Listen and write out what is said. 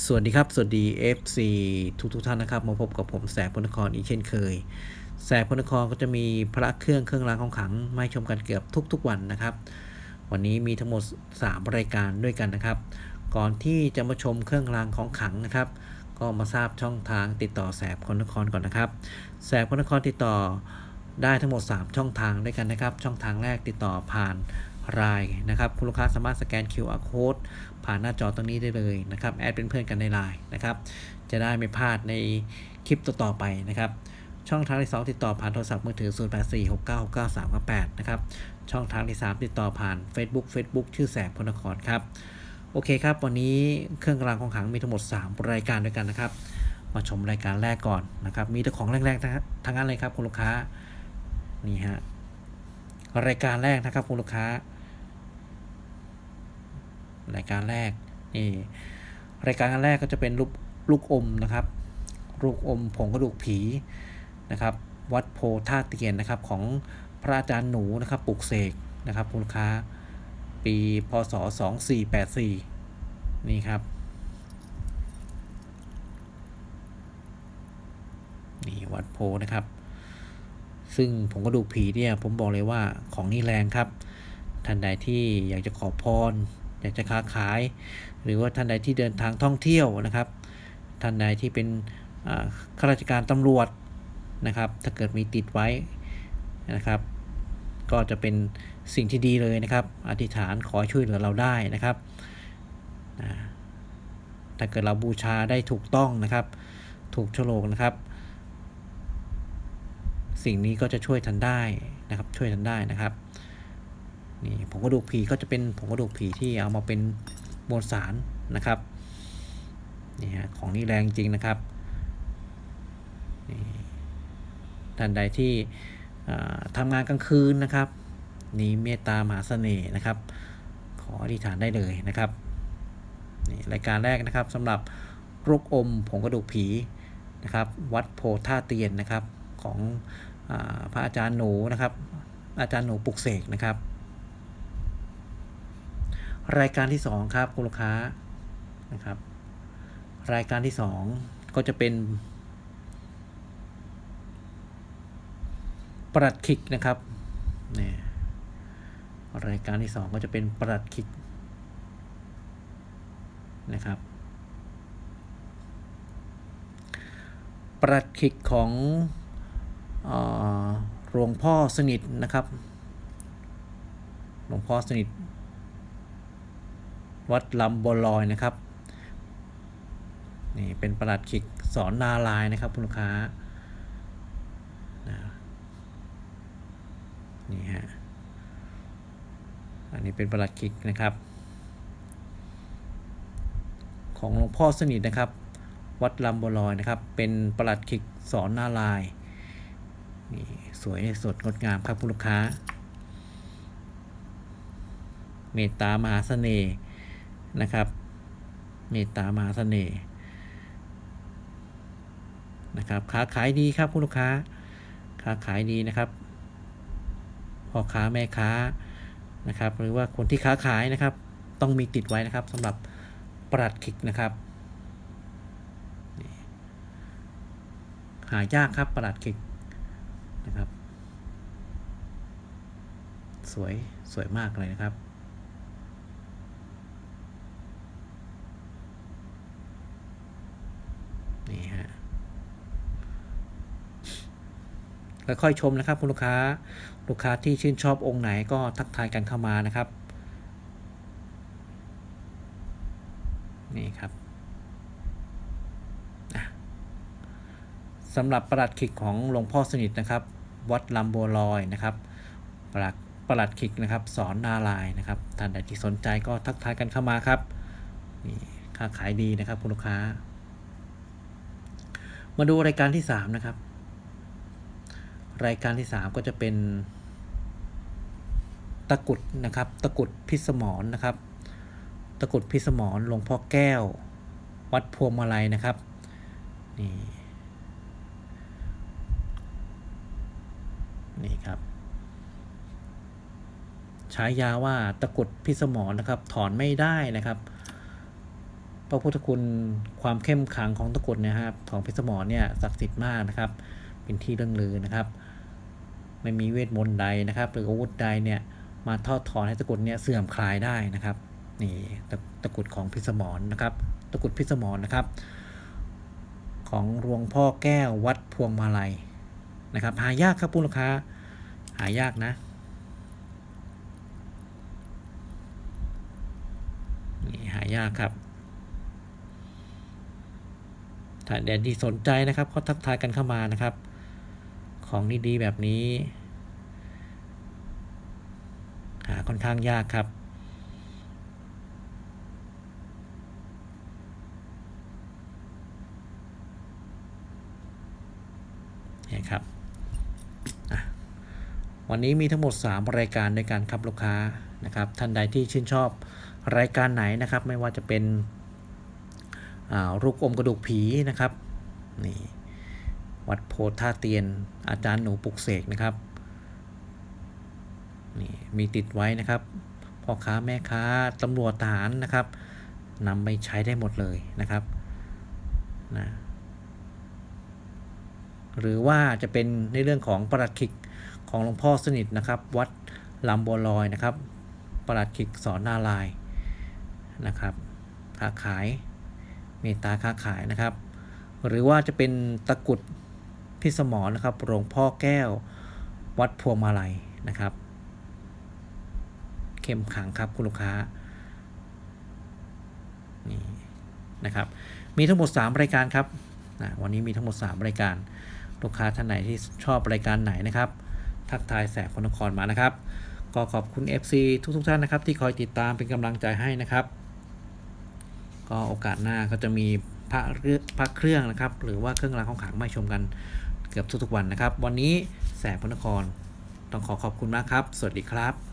สวัสดีครับ สวัสดี FC ทุกทุกท่านนะครับ มาพบกับผมแสบพลนครอีกเช่นเคย แสบพลนครก็จะมีพระเครื่องเครื่องรางของขลังมาชมกันเกือบทุก ๆ วันนะครับ วันนี้มีทั้งหมด 3 รายการด้วยกันนะครับ ก่อนที่จะมาชมเครื่องรางของขลังนะครับ ก็มาทราบช่องทางติดต่อแสบคนนครก่อนนะครับ แสบคนนครติดต่อได้ทั้งหมด 3 ช่องทางด้วยกันนะครับ ช่องทางแรกติดต่อผ่าน รายนะครับ คุณลูกค้าสามารถสแกน QR code ผ่านหน้าจอตรงนี้ได้เลยนะครับแอดเป็นเพื่อนกันในไลน์นะครับ จะได้ไม่พลาดในคลิปต่อๆไปนะครับ ช่องทางที่ 2 ติดต่อผ่านโทรศัพท์มือถือ 0846969398 นะครับ ช่องทางที่ 3 ติดต่อผ่าน Facebook Facebook ชื่อแสบพลนครครับ โอเคครับ วันนี้เครื่องรางของขลังมีทั้งหมด 3 รายการด้วยกันนะครับ มาชมรายการแรกก่อนนะครับ มีแต่ของแรกๆทั้งนั้นเลยครับคุณลูกค้า นี่ฮะ รายการแรกนะครับคุณลูกค้า รายการแรกนี่รายการแรกก็จะเป็นลูกลูกอมนะครับ ลูกอมผงกระดูกผีนะครับ วัดโพท่าเตียนนะครับของพระอาจารย์หนูนะครับปลุกเสกนะครับคุณค้าปีพศ 2484 นี่ครับ นี่วัดโพนะครับ ซึ่งผงกระดูกผีเนี่ย ผมบอกเลยว่าของนี่แรงครับ ท่านใดที่อยากจะขอพร อยากจะค้าขาย หรือว่าท่านใดที่เดินทางท่องเที่ยวนะครับ ท่านใดที่เป็นข้าราชการตำรวจนะครับ ถ้าเกิดมีติดไว้นะครับ ก็จะเป็นสิ่งที่ดีเลยนะครับ อธิษฐานขอช่วยเหลือเราได้นะครับ ถ้าเกิดเราบูชาได้ถูกต้องนะครับ ถูกโฉลกนะครับ สิ่งนี้ก็จะช่วยทันได้นะครับ ช่วยทันได้นะครับ นี่ผงกระดูกผีก็จะเป็นผงกระดูกผีที่เอามาเป็นมวลสารนะครับนี่ฮะของนี่แรงจริงนะครับท่านใดที่อ่าทำงานกลางคืนนะครับ นี่เมตตามหาเสน่ห์นะครับ ขออธิษฐานได้เลยนะครับนี่รายการแรกนะครับสำหรับโรคอมผงกระดูกผีนะครับ วัดโพท่าเตียนนะครับของอพระอาจารย์หนูนะครับ อาจารย์หนูปุกเสกนะครับ รายการที่ 2 ครับคุณลูกค้านะครับ รายการที่ 2 ก็จะเป็นปรัดคิกนะครับนี่รายการที่ 2 ก็จะเป็นปรัดคิกนะครับปรัดคิกของหลวงพ่อสนิทนะครับ หลวงพ่อสนิท วัดลำบัวลอยนะครับนี่เป็นประหลัดขิกสอนนาลายนะครับคุณลูกค้านะนี่ฮะอันนี้เป็นประหลัดขิกนะครับ ของหลวงพ่อสนิทนะครับ วัดลำบัวลอยนะครับ เป็นประหลัดขิกสอนนาลายนี่สวยสดงดงามครับคุณลูกค้า เมตตามหาเสน่ห์ นะครับ เมตตามหาเสน่ห์นะครับค้าขายดีครับคุณลูกค้าค้าขายดีนะครับพ่อค้าแม่ค้านะครับ หรือว่าคนที่ค้าขายนะครับ ต้องมีติดไว้นะครับสำหรับปรัดคิกนะครับหายากครับปรัดคิกนะครับ สวยสวยมากเลยนะครับ นี่ฮะ ค่อยๆชมนะครับ คุณลูกค้า ลูกค้าที่ชื่นชอบองค์ไหนก็ทักทายกันเข้ามานะครับ นี่ครับสำหรับประหลัดขิกของหลวงพ่อสนิทนะครับ วัดลำบัวลอยนะครับประหลัดประหลัดขิกนะครับสอนนาลายนะครับท่านใดที่สนใจก็ทักทายกันเข้ามาครับนี่ค้าขายดีนะครับคุณลูกค้า มาดูรายการที่สามนะครับ รายการที่สามก็จะเป็น ตะกุดนะครับ ตะกุดพิสมรนะครับ ตะกุดพิสมรหลวงพ่อแก้ว วัดพวงมาลัยนะครับนี่นี่ครับฉายาว่าตะกุดพิสมรนะครับ ถอนไม่ได้นะครับพระพุทธคุณความเข้มขังของตะกุดนยครับของพชรสมรเนี่ยศักดิ์สิทธิ์มากนะครับ เป็นที่เรื่องลือนะครับ ไม่มีเวทมนต์ใดนะครับ หรืออาวุธใดเนี่ยมาทอดถอนให้ตะกุดเนี่ยเสื่อมคลายได้นะครับนี่ตะตะกุดของพิสมรนะครับ ตะกุดพิสมรนะครับ ของหลวงพ่อแก้ววัดพวงมาลัยนะครับหายากครับผู้ลูกค้าหายากนะนี่หายากครับถ้าแดนที่สนใจนะครับก็ทักทายกันเข้ามานะครับ ของดีๆแบบนี้ หาค่อนข้างยากครับ นี่ครับ วันนี้มีทั้งหมด 3 รายการด้วยกันครับลูกค้านะครับ ท่านใดที่ชื่นชอบรายการไหนนะครับ ไม่ว่าจะเป็นรูปอมกระดูกผีนะครับ นี่ วัดโพธาเตียน อาจารย์หนูปลุกเสกนะครับนี่มีติดไว้นะครับพ่อค้าแม่ค้าตำรวจทหารนะครับนำไปใช้ได้หมดเลยนะครับนะหรือว่าจะเป็นในเรื่องของประหลัดขิกของหลวงพ่อสนิทนะครับ วัดลำบัวลอยนะครับประหลัดขิกสอนนาลายนะครับค้าขายเมตตาค้าขายนะครับ หรือว่าจะเป็นตะกรุด พิสมรนะครับหลวงพ่อแก้ว วัดพวงมาลัยนะครับ เข้มขังครับคุณลูกค้านี่นะครับ มีทั้งหมด 3 รายการครับนะวันนี้มีทั้งหมด 3 รายการ ลูกค้าท่านไหนที่ชอบรายการไหนนะครับ ทักทายแสบคนนครมานะครับ ก็ขอบคุณ FC ทุกๆท่านนะครับ ที่คอยติดตามเป็นกำลังใจให้นะครับ ก็โอกาสหน้าก็จะมีพระเรื่องพระเครื่องนะครับ หรือว่าเครื่องรางของขลังมาชมกัน เกือบทุกๆวันนะครับ วันนี้แสบพนคร ต้องขอขอบคุณมากครับ สวัสดีครับ